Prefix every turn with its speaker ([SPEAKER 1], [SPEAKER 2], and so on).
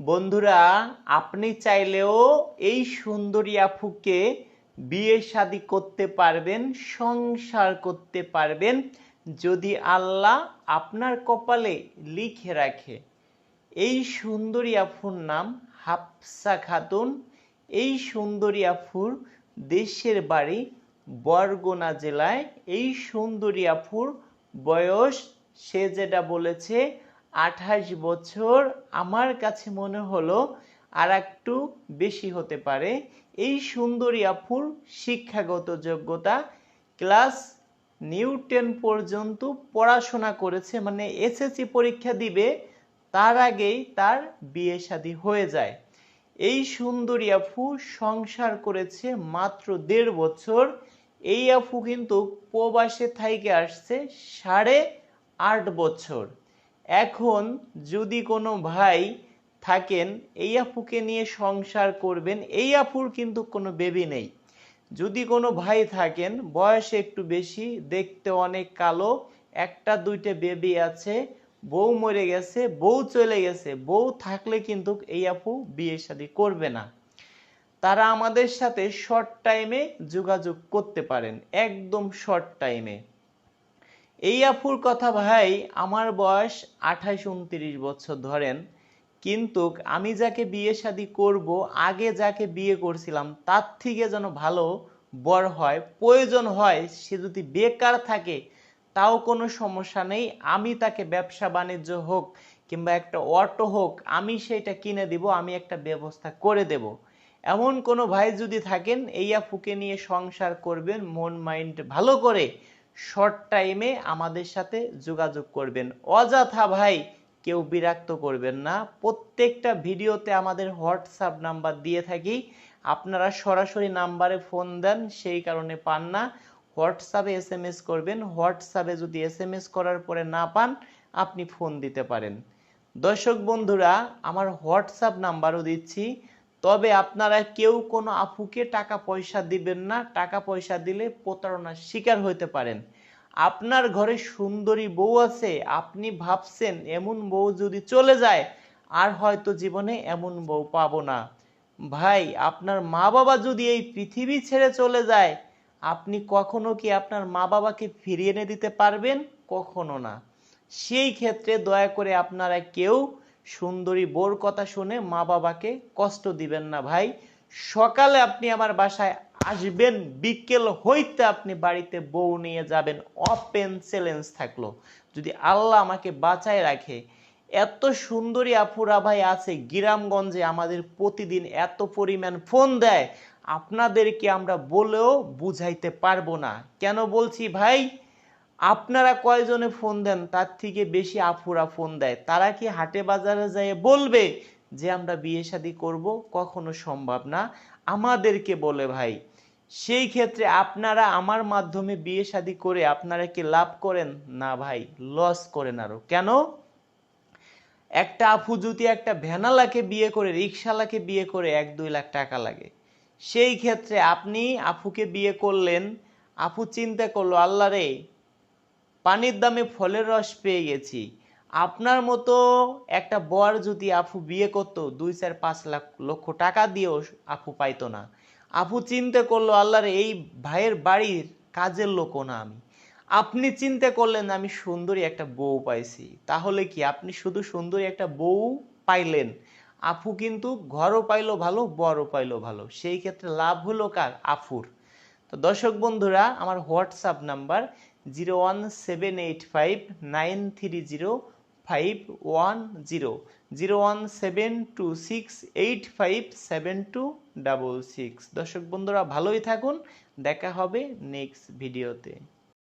[SPEAKER 1] বন্ধুরা, আপনি চাইলেও এই সুন্দরী আফুকে বিয়ে শাদী করতে পারবেন, সংসার করতে পারবেন, যদি আল্লাহ আপনার কপালে লিখে রাখে। এই সুন্দরী আফুর নাম হাফসা খাতুন। এই সুন্দরী আফুর দেশের বাড়ি বরগুনা জেলায়। এই সুন্দরী আফুর বয়স সে যেটা বলেছে আঠাশ বছর আমার কাছে মনে হলো আর একটু বেশি হতে পারে। এই সুন্দরী আফুর শিক্ষাগত যোগ্যতা, ক্লাস নিউ টেন পর্যন্ত পড়াশোনা করেছে মানে এসএসসি পরীক্ষা দিবে, তার আগেই তার বিয়ে শাদী হয়ে যায়। এই সুন্দরী আফু সংসার করেছে মাত্র দেড় বছর। এই আফু কিন্তু প্রবাসে থাইকে আসছে সাড়ে আট বছর। এখন যদি কোনো ভাই থাকেন, এই আপুকে নিয়ে সংসার করবেন, এই আপুর কিন্তু কোনো বেবি নেই। যদি কোনো ভাই থাকেন, বয়সে একটু বেশি, দেখতে অনেক কালো, একটা, দুইটা বেবি আছে, বউ মরে গেছে, বউ চলে গেছে, বউ থাকলে কিন্তু এই আপু বিয়ে শাদী করবে না। তারা আমাদের সাথে শর্ট টাইমে যোগাযোগ করতে পারেন, একদম শর্ট টাইমে এই আফুর কথা ভাই, আমার বয়স আঠাশ উনত্রিশ বছর ধরেন। কিন্তু আমি যাকে বিয়ে শাদী করব, আগে যাকে বিয়ে করছিলাম, তার থেকে যেন ভালো বর হয়, প্রয়োজন হয়, সে যদি বেকার থাকে, তাও কোনো সমস্যা নেই। আমি তাকে ব্যবসা বাণিজ্য হোক কিংবা একটা অটো হোক, আমি সেটা কিনে দিব, আমি একটা ব্যবস্থা করে দেব। এমন কোনো ভাই যদি থাকেন, এই আফুকে নিয়ে সংসার করবেন মন মাইন্ড ভালো করে শর্ট টাইমে আমাদের সাথে যোগাযোগ করবেন। অযথা ভাই, কেউ বিরক্ত করবেন না। প্রত্যেকটা ভিডিওতে আমাদের হোয়াটসঅ্যাপ নাম্বার দিয়ে থাকি। আপনারা সরাসরি নাম্বারে ফোন দেন, সেই কারণে পান না। হোয়াটসঅ্যাপে এস এম এস করবেন হোয়াটসঅ্যাপে যদি এস এম এস করার পরে না পান, আপনি ফোন দিতে পারেন। দর্শক বন্ধুরা, আমার হোয়াটসঅ্যাপ নাম্বারও দিচ্ছি। তবে আপনারা কেউ কোনো আফুকে টাকা পয়সা দিবেন না, টাকা পয়সা দিলে প্রতারণার শিকার হতে পারেন। আপনার ঘরে সুন্দরী বউ আছে, আপনি ভাবছেন এমন বউ যদি চলে যায়, আর হয়তো জীবনে এমন বউ পাবো না। ভাই, আপনার মা বাবা যদি এই পৃথিবী ছেড়ে চলে যায়, আপনি কখনো কি আপনার মা বাবাকে ফিরিয়ে এনে দিতে পারবেন? কখনো না। সেই ক্ষেত্রে দয়া করে আপনারা কেউ সুন্দরী বোর কথা শুনে মা বাবাকে কষ্ট দিবেন না ভাই। সকালে আপনি আমার বাসায় আসবেন, বিকেল হইতে আপনি বাড়িতে বউ নিয়ে যাবেন। অপেন চ্যালেঞ্জ থাকল। যদি আল্লাহ আমাকে বাঁচায় রাখে, এত সুন্দরী আপুরা ভাই আছে, গ্রামগঞ্জে আমাদের প্রতিদিন এত পরিমাণ ফোন দেয়, আপনাদেরকে আমরা বলেও বুঝাইতে পারব না। কেন বলছি ভাই? আপনারা কয়জনে ফোন দেন, তার থেকে বেশি আফুরা ফোন দেয়। তারা কি হাটে বাজারে যেয়ে বলবে যে, আমরা বিয়ে শাদী করব? কখনো সম্ভব না। আমাদেরকে বলে ভাই, সেই ক্ষেত্রে আপনারা আমার মাধ্যমে বিয়ে শাদী করে আপনারা কি লাভ করেন? না ভাই, লস করেন আরও। কেন? একটা আফু যদি একটা ভ্যানালাকে বিয়ে করে রিক্সালাকে বিয়ে করে, এক দুই লাখ টাকা লাগে। সেই ক্ষেত্রে আপনি আফুকে বিয়ে করলেন আফু চিন্তা করল, আল্লাহ রে পানির দামে ফলের রস পেয়ে গেছি। আপনার মতো একটা বর যদি আফু বিয়ে করতো, দুই চার পাঁচ লাখ, লক্ষ টাকা দিয়েও আফু পাইতো না। আফু চিন্তা করল, আল্লাহর এই ভাইয়ের বাড়ির কাজের লোকও না আমি। আপনি চিন্তা করলেন আমি সুন্দরী একটা বউ পাইছি। তাহলে কি আপনি শুধু সুন্দরী একটা বউ পাইলেন? আফু কিন্তু ঘরও পাইলো ভালো, বরও পাইলো ভালো। সেই ক্ষেত্রে লাভ হলো কার? আফুর তো দর্শক বন্ধুরা, আমার WhatsApp number zero one seven eight five nine three zero five one zero zero one seven two six eight five seven two double six দর্শক বন্ধুরা, ভালোই থাকুন, দেখা হবে নেক্সট ভিডিওতে